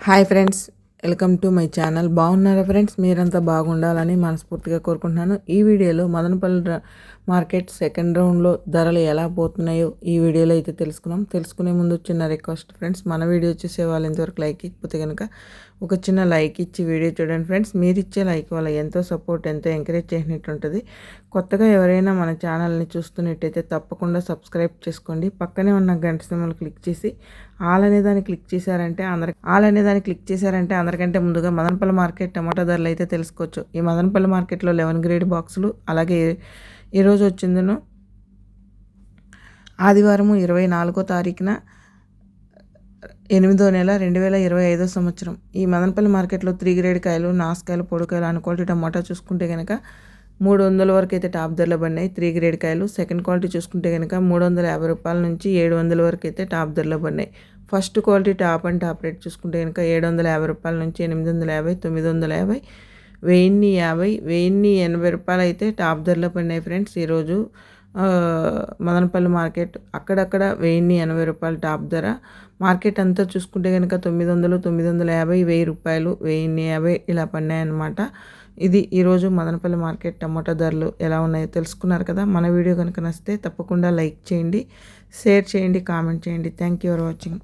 Hi friends welcome to my channel. బాగున్నారా friends? మీరంతా బాగుండాలని మనస్ఫూర్తిగా కోరుకుంటున్నాను. ఈ వీడియోలో మదనపల్లి మార్కెట్ సెకండ్ రౌండ్లో ధరలు ఎలా పోతున్నాయో ఈ వీడియోలో అయితే తెలుసుకున్నాం. తెలుసుకునే ముందు చిన్న రిక్వెస్ట్ ఫ్రెండ్స్ మన వీడియో చూసే వాళ్ళు ఇంతవరకు లైక్ ఇకపోతే కనుక ఒక చిన్న లైక్ ఇచ్చి వీడియో చూడండి ఫ్రెండ్స్. మీరు ఇచ్చే లైక్ వల్ల ఎంతో సపోర్ట్ ఎంతో ఎంకరేజ్ చేసినట్టు ఉంటుంది. కొత్తగా ఎవరైనా మన ఛానల్ని చూస్తున్నట్టయితే తప్పకుండా సబ్స్క్రైబ్ చేసుకోండి. పక్కనే ఉన్న గంట సినిమాలు క్లిక్ చేసి ఆల్ అనే దాన్ని క్లిక్ చేశారంటే అందరికి ఆల్ అనే దాన్ని క్లిక్ చేశారంటే అందరికంటే ముందుగా మదనపల్లి మార్కెట్ టమాటా ధరలు అయితే తెలుసుకోవచ్చు. ఈ మదనపల్లి మార్కెట్లో లెవెన్ గ్రేడ్ బాక్సులు అలాగే ఈరోజు వచ్చిందను ఆదివారము ఇరవై నాలుగో తారీఖున ఎనిమిదో నెల రెండు వేల ఇరవై ఐదో సంవత్సరం. ఈ మదనపల్లి మార్కెట్లో త్రీ గ్రేడ్ కాయలు నాసుకాయలు పొడికాయలు అన్ క్వాలిటీ టమాటా చూసుకుంటే కనుక మూడు వందల వరకు అయితే టాప్ ధరలు పడినాయి. త్రీ గ్రేడ్ కాయలు సెకండ్ క్వాలిటీ చూసుకుంటే కనుక మూడు వందల యాభై రూపాయల నుంచి ఏడు వందల వరకు అయితే టాప్ ధరలు పడినాయి. First quality top and top rate చూసుకుంటే కనుక ఏడు వందల యాభై రూపాయల నుంచి ఎనిమిది వందల యాభై తొమ్మిది వందల యాభై వెయ్యిన్ని యాభై వెయ్యిన్ని ఎనభై రూపాయలు అయితే టాప్ ధరలో పడినాయి ఫ్రెండ్స్. ఈరోజు మదనపల్లి మార్కెట్ అక్కడక్కడ వెయ్యిన్ని ఎనభై రూపాయలు టాప్ ధర. మార్కెట్ అంతా చూసుకుంటే కనుక తొమ్మిది వందలు తొమ్మిది వందల యాభై వెయ్యి రూపాయలు వెయ్యిన్ని యాభై ఇలా పడినాయన్నమాట. ఇది ఈరోజు మదనపల్లి మార్కెట్ టమాటా ధరలు ఎలా ఉన్నాయో తెలుసుకున్నారు కదా. మన వీడియో కనుక నచ్చితే తప్పకుండా లైక్ చేయండి షేర్ చేయండి కామెంట్ చేయండి. Thank you for watching